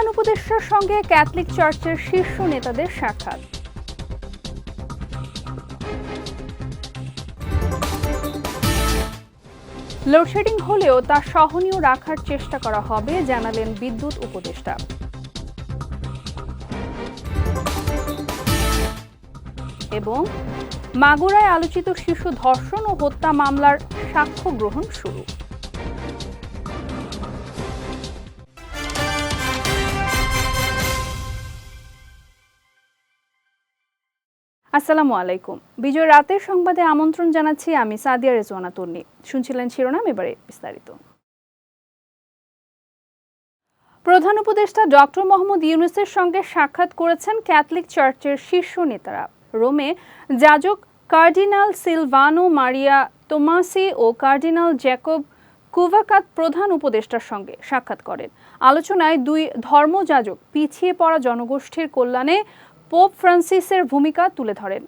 প্রধান উপদেষ্টার সঙ্গে ক্যাথলিক চার্চের শীর্ষ নেতাদের সাক্ষাৎ। লোডশেডিং হলেও তা সহনীয় রাখার চেষ্টা করা হবে, জানালেন বিদ্যুৎ উপদেষ্টা। এবং মাগুরায় আলোচিত শিশু ধর্ষণ ও হত্যা মামলার সাক্ষ্য গ্রহণ শুরু। আসসালামু আলাইকুম। বিজয় রাতের সংবাদে আমন্ত্রণ জানাচ্ছি আমি সাদিয়া রেজওয়ানা তন্নি শুনছিলেন শিরোনাম, এবারে বিস্তারিত। প্রধান উপদেষ্টা ডক্টর মোহাম্মদ ইউনুসের সঙ্গে সাক্ষাৎ করেছেন ক্যাথলিক চার্চের শীর্ষ নেতারা। রোমে যাজক কার্ডিনাল সিলভানো মারিয়া তোমাসি ও কার্ডিনাল জ্যাকব কুভাকাত প্রধান উপদেষ্টার সঙ্গে সাক্ষাৎ করেন। আলোচনায় দুই ধর্মযাজক পিছিয়ে পড়া জনগোষ্ঠীর কল্যাণে পোপ ফ্রান্সিসের ভূমিকা তুলে ধরেন।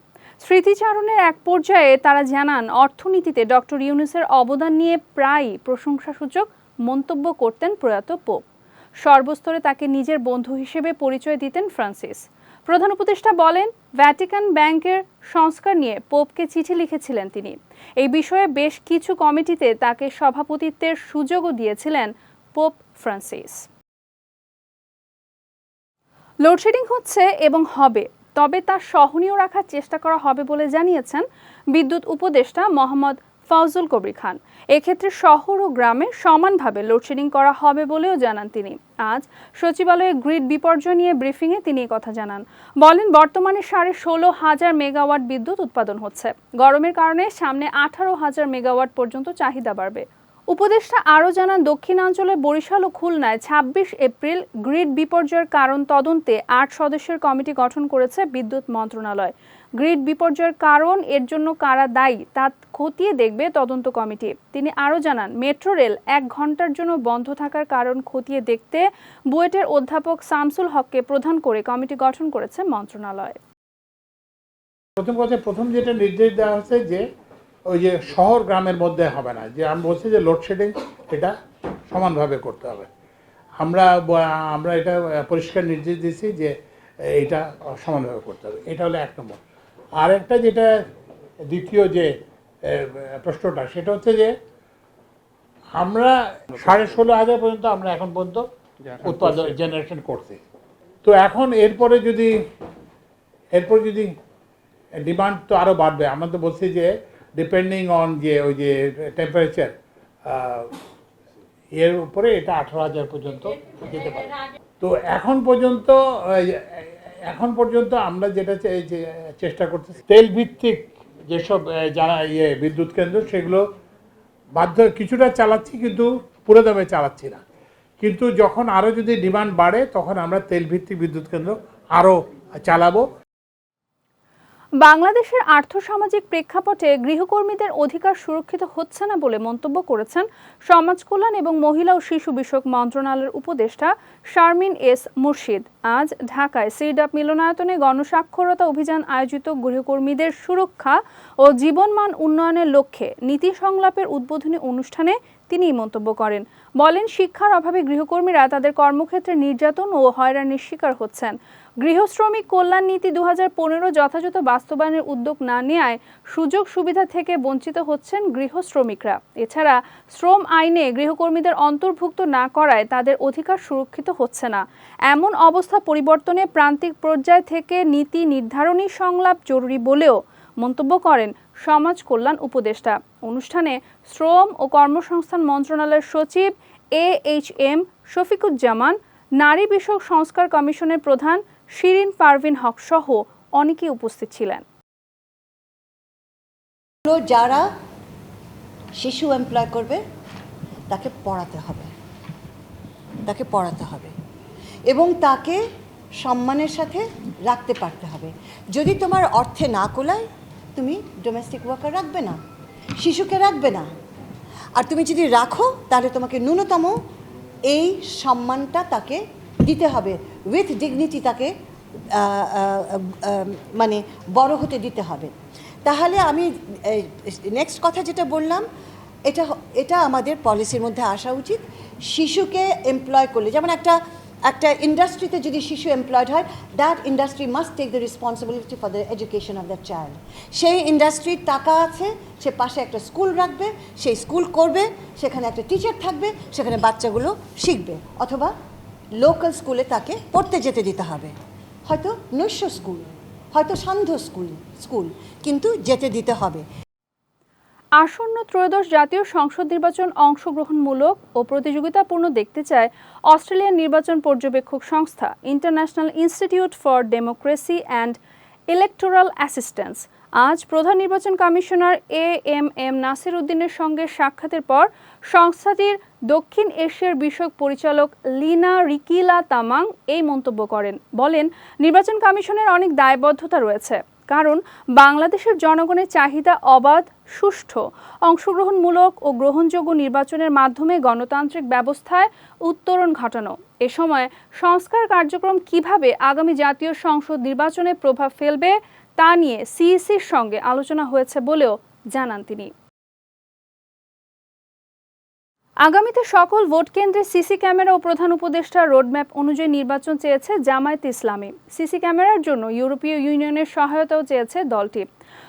স্মৃতিচারণের এক পর্যায়ে তারা জানান, অর্থনীতিতে ডক্টর ইউনুসের অবদান নিয়ে প্রায়ই প্রশংসাসূচক মন্তব্য করতেন প্রয়াত পোপ সর্বস্তরে তাকে নিজের বন্ধু হিসেবে পরিচয় দিতেন ফ্রান্সিস প্রধান উপদেষ্টা বলেন, ভ্যাটিকান ব্যাংকের সংস্কার নিয়ে পোপকে চিঠি লিখেছিলেন তিনি। এই বিষয়ে বেশ কিছু কমিটিতে তাকে সভাপতিত্বের সুযোগও দিয়েছিলেন পোপ ফ্রান্সিস লোডশেডিং হচ্ছে এবং হবে, তবে তা সহনীয় রাখার চেষ্টা করা হবে বলে জানিয়েছেন বিদ্যুৎ উপদেষ্টা মোহাম্মদ ফজল কবির খান। এক্ষেত্রে শহর ও গ্রামে সমানভাবে লোডশেডিং করা হবে বলেও জানান তিনি। আজ সচিবালয়ে গ্রিড বিপর্যয় নিয়ে ব্রিফিংয়ে তিনি কথা জানান। বলেন, বর্তমানে সাড়ে ষোলো হাজার মেগাওয়াট বিদ্যুৎ উৎপাদন হচ্ছে। গরমের কারণে সামনে আঠারো হাজার মেগাওয়াট পর্যন্ত চাহিদা বাড়বে। উপদেষ্টা আরও জানান দক্ষিণাঞ্চলে বরিশাল ও খুলনায় ছাব্বিশ এপ্রিল গ্রিড বিপর্যয়ের কারণ তদন্তে আট সদস্যের কমিটি গঠন করেছে বিদ্যুৎ মন্ত্রণালয়। গ্রিড বিপর্যয়ের কারণ, এর জন্য কারা দায়ী, তা খতিয়ে দেখবে তদন্ত কমিটি। তিনি আরও জানান, মেট্রো রেল এক ঘণ্টার জন্য বন্ধ থাকার কারণ খতিয়ে দেখতে বুয়েটের অধ্যাপক শামসুল হককে প্রধান করে কমিটি গঠন করেছে মন্ত্রণালয়। প্রথম কথা, প্রথম যেটা নির্দেশ দেওয়া হচ্ছে যে ওই যে শহর গ্রামের মধ্যে হবে না। যে আমি বলছি যে লোডশেডিং এটা সমানভাবে করতে হবে। আমরা আমরা এটা পরিষ্কার নির্দেশ দিয়েছি যে এটা সমানভাবে করতে হবে। এটা হলো এক নম্বর। আর একটা যেটা দ্বিতীয় যে প্রশ্নটা সেটা হচ্ছে যে আমরা সাড়ে ষোলো হাজার পর্যন্ত আমরা এখন পর্যন্ত উৎপাদন জেনারেশন করছি। তো এখন এরপরে যদি এরপর যদি ডিমান্ড তো আরও বাড়বে আমরা তো বলছি যে ডিপেন্ডিং অন যে, ওই যে টেম্পারেচার এর উপরে এটা আঠারো হাজার পর্যন্ত যেতে পারে। তো এখন পর্যন্ত এখন পর্যন্ত আমরা যেটা চেষ্টা করতেছি তেল ভিত্তিক যেসব যারা ইয়ে বিদ্যুৎ কেন্দ্র, সেগুলো বাধ্য, কিছুটা চালাচ্ছি কিন্তু পুরো দামে চালাচ্ছি না। কিন্তু যখন আরও যদি ডিমান্ড বাড়ে, তখন আমরা তেল ভিত্তিক বিদ্যুৎ কেন্দ্র আরও চালাবো। বাংলাদেশের আর্থসামাজিক প্রেক্ষাপটে গৃহকর্মীদের অধিকার সুরক্ষিত হচ্ছে না বলে মন্তব্য করেছেন সমাজ কল্যাণ এবং মহিলা ও শিশু বিষয়ক মন্ত্রণালয়ের উপদেষ্টা শারমিন এস মুর্শিদ। আজ ঢাকায় সিডাপ মিলনায়তনে গণস্বাক্ষরতা অভিযান আয়োজিত গৃহকর্মীদের সুরক্ষা ও জীবনমান উন্নয়নের লক্ষ্যে নীতি সংলাপের উদ্বোধনী অনুষ্ঠানে তিনি মন্তব্য করেন। বলেন, শিক্ষার অভাবে গৃহকর্মীরা তাদের কর্মক্ষেত্রে নির্যাতন ও হয়রানির শিকার হচ্ছেন। গৃহশ্রমিক কল্যাণ নীতি দু হাজার পনেরো যথাযথ বাস্তবায়নের উদ্যোগ না নেওয়ায় সুযোগ সুবিধা থেকে বঞ্চিত হচ্ছেন গৃহশ্রমিকরা। এছাড়া শ্রম আইনে গৃহকর্মীদের অন্তর্ভুক্ত না করায় তাদের অধিকার সুরক্ষিত হচ্ছে না। এমন অবস্থা পরিবর্তনে প্রান্তিক পর্যায় থেকে নীতি নির্ধারণী সংলাপ জরুরি বলেও মন্তব্য করেন সমাজ কল্যাণ উপদেষ্টা। অনুষ্ঠানে শ্রম ও কর্মসংস্থান মন্ত্রণালয়ের সচিব এ এইচ এম শফিকুজ্জামান, নারী বিষয়ক সংস্কার কমিশনের প্রধান শিরিন, পারভিন হক সহ অনেকেই উপস্থিত ছিলেন। যারা শিশু এমপ্লয় করবে, তাকে পড়াতে হবে। তাকে পড়াতে হবে। এবং তাকে সম্মানের সাথে রাখতে পারতে হবে। যদি তোমার অর্থে না কোলায়, তুমি ডোমেস্টিক ওয়ার্কার রাখবে না, শিশুকে রাখবে না। আর তুমি যদি রাখো, তাহলে তোমাকে ন্যূনতম এই সম্মানটা তাকে দিতে হবে। উইথ ডিগনিটি তাকে মানে বড় হতে দিতে হবে। তাহলে আমি নেক্সট কথা যেটা বললাম, এটা এটা আমাদের পলিসির মধ্যে আসা উচিত। শিশুকে এমপ্লয় করলে, যেমন একটা একটা ইন্ডাস্ট্রিতে যদি শিশু এমপ্লয়েড হয় that industry must take the responsibility for the education of the child সেই ইন্ডাস্ট্রির টাকা আছে, সে পাশে একটা স্কুল রাখবে, সেই স্কুল করবে, সেখানে একটা টিচার থাকবে, সেখানে বাচ্চাগুলো শিখবে, অথবা লোকাল স্কুলে তাকে পড়তে যেতে দিতে হবে। হয়তো নৈশ স্কুল হয়তো সান্ধ্য স্কুল স্কুল কিন্তু যেতে দিতে হবে। আসন্ন ত্রয়োদশ জাতীয় সংসদ নির্বাচন অংশগ্রহণমূলক ও প্রতিযোগিতাপূর্ণ দেখতে চায় অস্ট্রেলিয়ার নির্বাচন পর্যবেক্ষক সংস্থা International Institute for Democracy and Electoral Assistance আজ প্রধান নির্বাচন commissioner A M M Nasir উদ্দিনের সঙ্গে সাক্ষাতের পর সংস্থাটির দক্ষিণ এশিয়ার বিষয়ক পরিচালক লিনা রিকিলা তামাং এই মন্তব্য করেন। বলেন, নির্বাচন কমিশনের অনেক দায়বদ্ধতা রয়েছে, কারণ বাংলাদেশের জনগণের চাহিদা অবাধ, সুষ্ঠু, অংশগ্রহণমূলক ও গ্রহণযোগ্য নির্বাচনের মাধ্যমে গণতান্ত্রিক ব্যবস্থায় উত্তরণ ঘটানো। এ সময় সংস্কার কার্যক্রম কীভাবে আগামী জাতীয় সংসদ নির্বাচনে প্রভাব ফেলবে তা নিয়ে সিইসির সঙ্গে আলোচনা হয়েছে বলেও জানান তিনি। আগামীতে সকল ভোট কেন্দ্রে সিসি ক্যামেরা ও প্রধান উপদেষ্টা রোডম্যাপ অনুযায়ী নির্বাচন চেয়েছে জামায়াত ইসলামী। সিসি ক্যামেরার জন্য ইউরোপীয় ইউনিয়নের সহায়তাও চেয়েছে দলটি।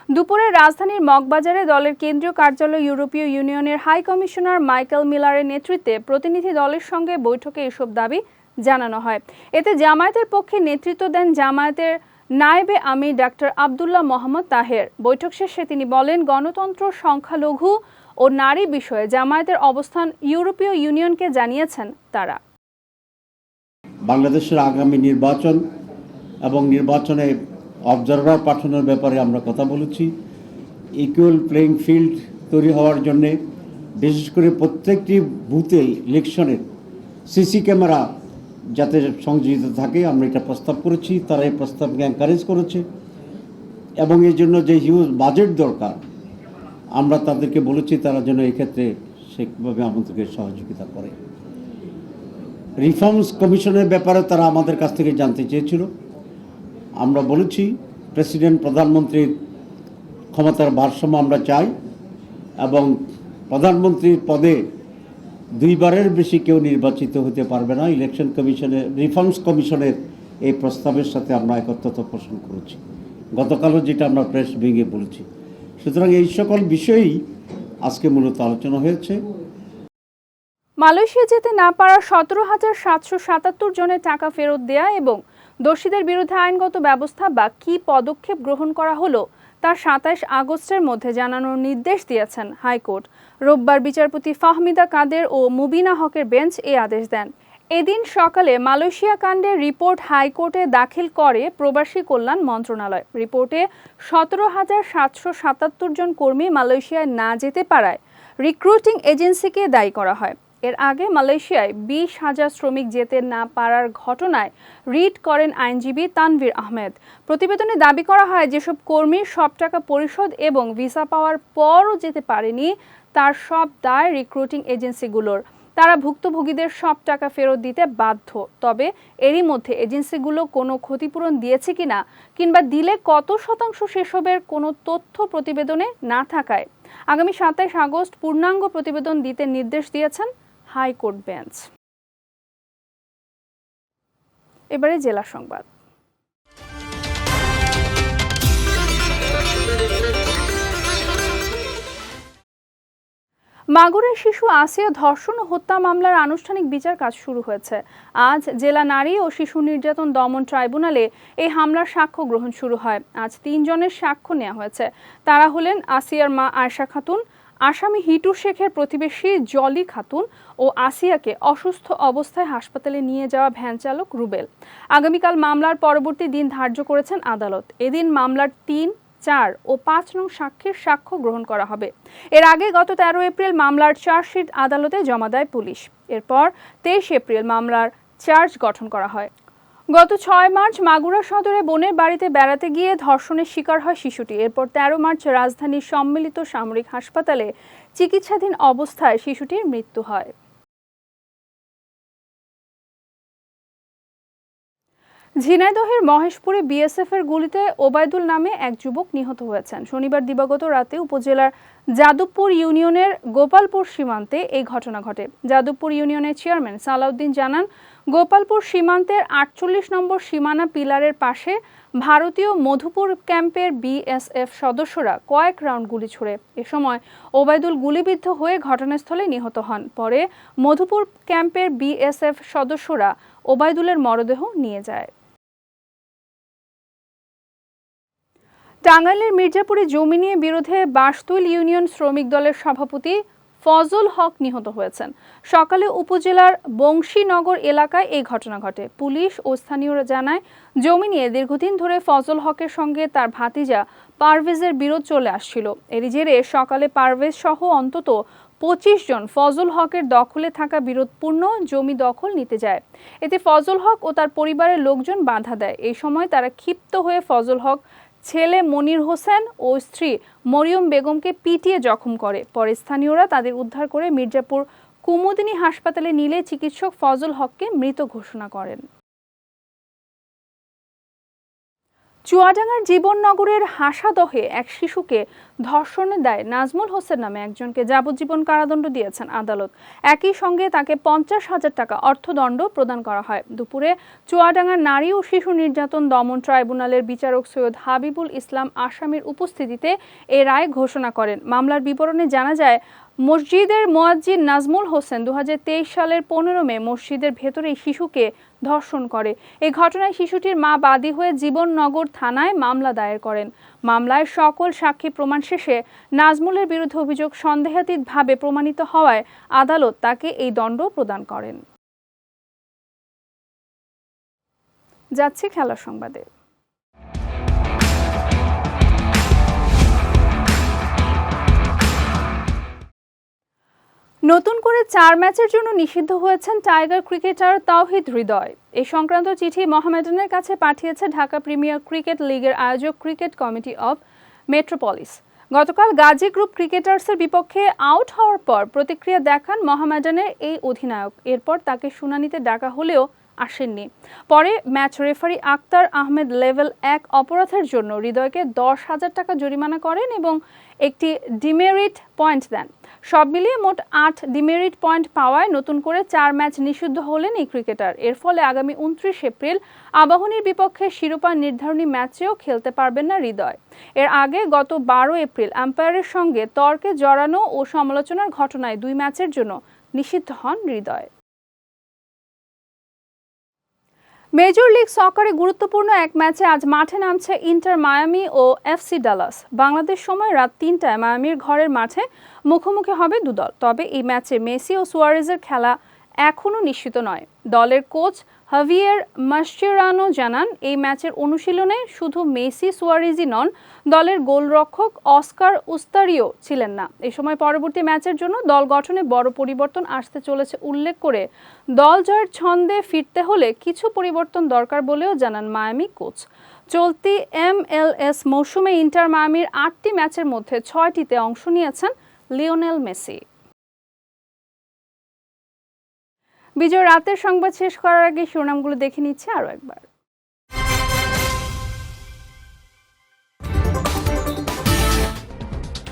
দুপুরে রাজধানীর মগবাজারে দলের কেন্দ্রীয় কার্যালয় ইউরোপীয় ইউনিয়নের হাই কমিশনার মাইকেল মিলারের নেতৃত্বে প্রতিনিধি দলের সঙ্গে বৈঠকে এসব দাবি জানানো হয়। এতে জামায়াতের পক্ষে নেতৃত্ব দেন জামায়াতের নায়েবে আমি ডাক্তার আবদুল্লাহ মোহাম্মদ তাহের। বৈঠক শেষে তিনি বলেন, গণতন্ত্র, সংখ্যালঘু ও নারী বিষয়ে জামায়াতের অবস্থান ইউরোপীয় ইউনিয়নকে জানিয়েছেন তারা। বাংলাদেশের আগামী নির্বাচন এবং নির্বাচনে অবজারভার পাঠানোর ব্যাপারে আমরা কথা বলেছি। ইকুয়াল প্লেইং ফিল্ড তৈরি হওয়ার জন্যে, বিশেষ করে প্রত্যেকটি বুথে ইলেকশনের সিসি ক্যামেরা যাতে সংযোজিত থাকে, আমরা এটা প্রস্তাব করেছি, তারা এই প্রস্তাবকে এনকারেজ করেছে। এবং এই জন্য যে হিউজ বাজেট দরকার, আমরা তাদেরকে বলেছি তারা যেন এক্ষেত্রে সেভাবে আমাদেরকে সহযোগিতা করে। রিফর্মস কমিশনের ব্যাপারে তারা আমাদের কাছ থেকে জানতে চেয়েছিল। আমরা বলেছি প্রেসিডেন্ট প্রধানমন্ত্রীর ক্ষমতার ভারসাম্য আমরা চাই এবং প্রধানমন্ত্রীর পদে দুইবারের বেশি কেউ নির্বাচিত হতে পারবে না। ইলেকশন কমিশনের রিফর্মস কমিশনের এই প্রস্তাবের সাথে আমরা একত্রতা পোষণ করেছি। গতকালও যেটা আমরা প্রেস ভেঙে বলেছি। সুতরাং এই সকল বিষয়েই আজকে মূলত আলোচনা হয়েছে। মালয়েশিয়া যেতে না পারা সতেরো হাজার সাতশো সাতাত্তর জনের টাকা ফেরত দেয়া এবং দোষীদের বিরুদ্ধে আইনগত ব্যবস্থা বা কী পদক্ষেপ গ্রহণ করা হলো তা সাতাইশ আগস্টের মধ্যে জানানোর নির্দেশ দিয়েছেন হাইকোর্ট। রোববার বিচারপতি ফাহমিদা কাদের ও মুবিনা হকের বেঞ্চ এই আদেশ দেন। এদিন সকালে মালয়েশিয়া কাণ্ডের রিপোর্ট হাইকোর্টে দাখিল করে প্রবাসী কল্যাণ মন্ত্রণালয়। রিপোর্টে সতেরো হাজার সাতশো সাতাত্তর জন কর্মী মালয়েশিয়ায় না যেতে পারায় রিক্রুটিং এজেন্সিকে দায়ী করা হয়। এর আগে মালয়েশিয়ায় বিশ হাজার শ্রমিক যেতে না পারার ঘটনায় রিট করেন আইনজীবী তানভীর আহমেদ। প্রতিবেদনে দাবি করা হয়, যেসব কর্মী সব টাকা পরিশোধ এবং ভিসা পাওয়ার পরও যেতে পারেনি, তার সব দায় রিক্রুটিং এজেন্সিগুলোর। তারা ভুক্তভোগীদের সব টাকা ফেরত দিতে বাধ্য। তবে এরই মধ্যে এজেন্সিগুলো কোনো ক্ষতিপূরণ দিয়েছে কিনা কিংবা দিলে কত শতাংশ সেসবের কোনো তথ্য প্রতিবেদনে না থাকায়। আগামী সাতাইশ আগস্ট পূর্ণাঙ্গ প্রতিবেদন দিতে নির্দেশ দিয়েছেন হাইকোর্ট বেঞ্চ। এবারে জেলা সংবাদ। মাগুরের শিশু আসিয়া ধর্ষণ ও হত্যা মামলার আনুষ্ঠানিক বিচার কাজ শুরু হয়েছে। আজ জেলা নারী ও শিশু নির্যাতন দমন ট্রাইব্যুনালে এই হামলার সাক্ষ্য গ্রহণ শুরু হয়। আজ তিনজনের সাক্ষ্য নেওয়া হয়েছে। তারা হলেন আসিয়ার মা আয়শা খাতুন আসামি হিটু শেখের প্রতিবেশী জলি খাতুন ও আসিয়াকে অসুস্থ অবস্থায় হাসপাতালে নিয়ে যাওয়া ভ্যান চালক রুবেল। আগামীকাল মামলার পরবর্তী দিন ধার্য করেছেন আদালত। এদিন মামলার তিন, চার ও পাঁচ নং সাক্ষীর সাক্ষ্য গ্রহণ করা হবে। এর আগে গত তেরো এপ্রিল মামলার চার্জশিট আদালতে জমা দেয় পুলিশ। এরপর তেইশ এপ্রিল মামলার চার্জ গঠন করা হয়। গত ছয় মার্চ মাগুরা সদরে বোনের বাড়িতে বেড়াতে গিয়ে ধর্ষণের শিকার হয় শিশুটি। এরপর তেরো মার্চ রাজধানীর সম্মিলিত সামরিক হাসপাতালে চিকিৎসাধীন অবস্থায় শিশুটির মৃত্যু হয়। ঝিনাইদহের মহেশপুরে বিএসএফ এর গুলিতে ওবায়দুল নামে এক যুবক নিহত হয়েছেন। শনিবার দিবাগত রাতে উপজেলার যাদবপুর ইউনিয়নের গোপালপুর সীমান্তে এই ঘটনা ঘটে। যাদবপুর ইউনিয়নের চেয়ারম্যান সালাউদ্দিন জানান, গোপালপুর সীমান্তের আটচল্লিশ নম্বর সীমানা পিলারের পাশে ভারতীয় মধুপুর ক্যাম্পের বিএসএফ সদস্যরা কয়েক রাউন্ড গুলি ছুড়ে। এ সময় ওবায়দুল গুলিবিদ্ধ হয়ে ঘটনাস্থলে নিহত হন। পরে মধুপুর ক্যাম্পের বিএসএফ সদস্যরা ওবায়দুলের মরদেহ নিয়ে যায়। টাঙ্গাইলের মির্জাপুরে জমি নিয়ে বিরোধে বাসতুল ইউনিয়ন শ্রমিক দলের সভাপতি ফজল হক নিহত হয়েছেন। সকালে উপজেলার বংশীনগর এলাকায় এই ঘটনা ঘটে। পুলিশ ও স্থানীয়রা জানায়, জমি নিয়ে দীর্ঘদিন ধরে ফজল হকের সঙ্গে তার ভাতিজা পারভেজের বিরোধ চলে আসছিল। এরই জেরে সকালে পারভেজ সহ অন্তত পঁচিশ জন ফজল হকের দখলে থাকা বিরোধপূর্ণ জমি দখল নিতে যায়। এতে ফজল হক ও তার পরিবারের লোকজন বাধা দেয়। এই সময় তারা ক্ষিপ্ত হয়ে ফজল হক ছেলে মনির হোসেন ও স্ত্রী মরিয়ম বেগমকে পিটিয়ে জখম করে। পরে স্থানীয়রা তাদের উদ্ধার করে মির্জাপুর কুমুদিনী হাসপাতালে নিলে চিকিৎসক ফজল হককে মৃত ঘোষণা করেন। চুয়াডাঙ্গার জীবননগরের হাসাদহে এক শিশুকে ধর্ষণের দায়ে নাজমুল হোসেন নামে একজনকে যাবজ্জীবন কারাদণ্ড দিয়েছেন আদালত। একই সঙ্গে তাকে পঞ্চাশ হাজার টাকা অর্থদণ্ড প্রদান করা হয়। দুপুরে চুয়াডাঙ্গার নারী ও শিশু নির্যাতন দমন ট্রাইব্যুনালের বিচারক সৈয়দ হাবিবুল ইসলাম আসামির উপস্থিতিতে এ রায় ঘোষণা করেন। মামলার বিবরণে জানা যায়, মসজিদের মোয়াজ্জিন নাজমুল হোসেন দু হাজার তেইশ সালের পনেরো মে মসজিদের ভেতরে শিশুকে ধর্ষণ করে। এই ঘটনায় শিশুটির মা বাদী হয়ে জীবননগর থানায় মামলা দায়ের করেন। মামলায় সকল সাক্ষী প্রমাণ শেষে নাজমুলের বিরুদ্ধে অভিযোগ সন্দেহাতীতভাবে প্রমাণিত হওয়ায় আদালত তাকে এই দণ্ড প্রদান করেন। যাচ্ছে খেলা সংবাদে। নতুন করে চার ম্যাচের জন্য নিষিদ্ধ হয়েছেন টাইগার ক্রিকেটার তাওহিদ হৃদয়। এ সংক্রান্ত চিঠি মোহামেডানের কাছে পাঠিয়েছে ঢাকা প্রিমিয়ার ক্রিকেট লিগের আয়োজক ক্রিকেট কমিটি অব মেট্রোপলিস। গতকাল গাজী গ্রুপ ক্রিকেটার্সের বিপক্ষে আউট হওয়ার পর প্রতিক্রিয়া দেখান মোহামেডানের এই অধিনায়ক। এরপর তাকে শুনানিতে ডাকা হলেও আসেননি। পরে match referee Akhtar Ahmed level এক অপরাধের জন্য হৃদয়কে দশ হাজার টাকা জরিমানা করেন এবং একটি ডিমেরিট পয়েন্ট দেন। সব মিলিয়ে মোট আট ডিমেরিট পয়েন্ট পাওয়ায় নতুন করে চার ম্যাচ নিষিদ্ধ হলেন এই ক্রিকেটার। এর ফলে আগামী উনত্রিশ এপ্রিল আবাহনীর বিপক্ষে শিরোপা নির্ধারণী ম্যাচেও খেলতে পারবেন না হৃদয়। এর আগে গত বারো এপ্রিল আম্পায়ারের সঙ্গে তর্কে জড়ানো ও সমালোচনার ঘটনায় দুই ম্যাচের জন্য নিষিদ্ধ হন হৃদয়। মেজর লিগ সকারে গুরুত্বপূর্ণ এক ম্যাচে আজ মাঠে নামছে ইন্টার মায়ামি ও এফসি ডালাস। বাংলাদেশ সময় রাত তিনটায় মায়ামির ঘরের মাঠে মুখোমুখি হবে দুদল। তবে এই ম্যাচে মেসি ও সুয়ারেজের খেলা এখনও নিশ্চিত নয়। দলের কোচ হাভিয়ের মাসচেরানো জানান, এই ম্যাচের অনুশীলনে শুধু মেসি সুয়ারিজই নন, দলের গোলরক্ষক অস্কার উস্তারিও ছিলেন না। এ সময় পরবর্তী ম্যাচের জন্য দল গঠনে বড় পরিবর্তন আসতে চলেছে উল্লেখ করে। দল জয়ের ছন্দে ফিরতে হলে কিছু পরিবর্তন দরকার বলেও জানান মায়ামি কোচ। চলতি এমএলএস মৌসুমে ইন্টার মায়ামির আটটি ম্যাচের মধ্যে ছয়টিতে অংশ নিয়েছেন লিওনেল মেসি। বিজয়, রাতের সংবাদ শেষ করার আগে শিরোনামগুলো দেখে নিচ্ছে আরও একবার।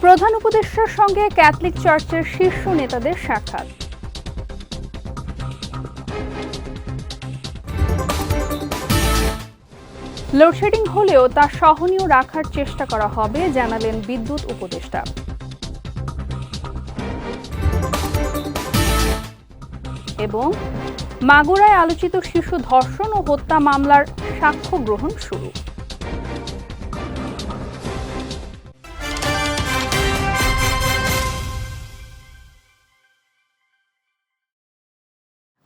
প্রধান উপদেষ্টার সঙ্গে ক্যাথলিক চার্চের শীর্ষ নেতাদের সাক্ষাৎ। লোডশেডিং হলেও তা সহনীয় রাখার চেষ্টা করা হবে, জানালেন বিদ্যুৎ উপদেষ্টা। এবং মাগুরায় আলোচিত শিশু ধর্ষণ ও হত্যা মামলার সাক্ষ্য গ্রহণ শুরু।